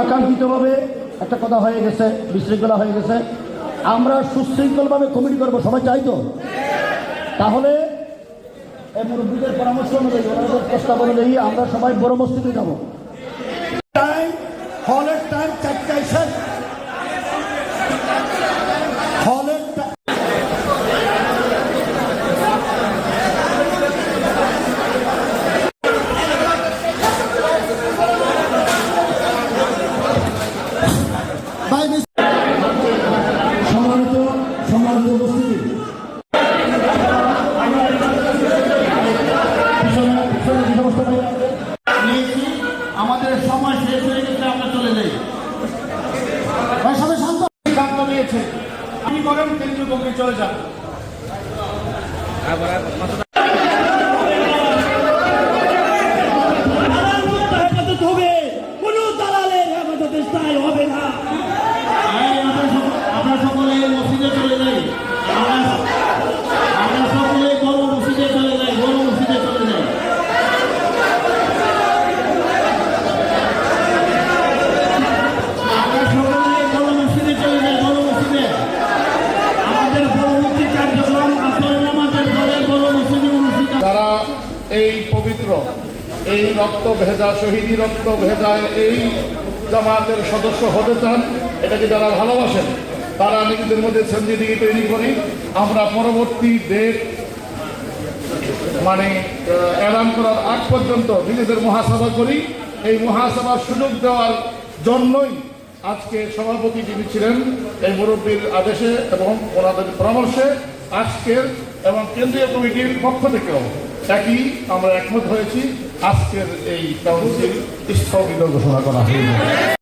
আকাঙ্ক্ষিতভাবে একটা কথা হয়ে গেছে বিশৃঙ্খলা হয়ে গেছে। আমরা সুশৃঙ্খলভাবে কমিটি করব, সবাই চাই তো? তাহলে এই মুরব্বীদের পরামর্শ অনুযায়ী, ওনাদের প্রস্তাব অনুযায়ী আমরা সবাই বড় মস্তিতে যাব। টাইম হলের টাইম চারটায় শেষ। কেন্দ্রীয় কমিটি চলে যান। হবে? কোন দালালের হেফাজতে স্থায়ী হবে না। এই রক্ত ভেজা শহীদি রক্ত ভেজা এই জামাতের সদস্য হতে চান, এটাকে যারা ভালোবাসেন, তারা নিজেদের মধ্যে সঞ্জিদিকে তৈরি করি। আমরা পরবর্তী ডেট মানে এলান করার আগ পর্যন্ত নিজেদের মহাসভা করি। এই মহাসভার সুযোগ দেওয়ার জন্যই আজকে সভাপতি যিনি ছিলেন, এই মুরব্বীর আদেশে এবং ওনাদের পরামর্শে আজকের এবং কেন্দ্রীয় কমিটির পক্ষ থেকেও একই আমরা একমত হয়েছি আজকের এই কাউন্সিল স্থগিত ঘোষণা করা হয়েছে